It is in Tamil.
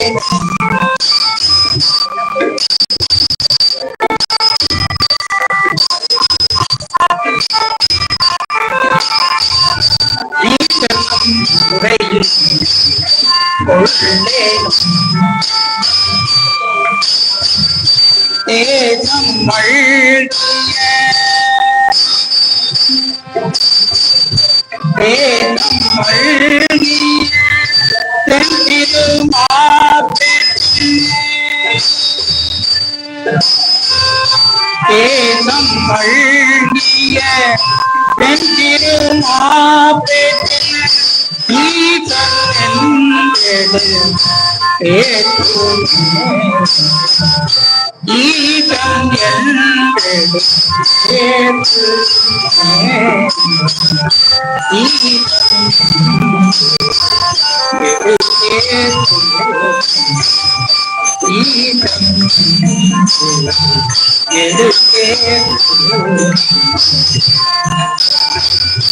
Thank. உரையில் தேசம் மழ்கிய தேசம் மழ்கிய தென்றிது é tudo é tudo é tudo é tudo é tudo é tudo é tudo é tudo é you.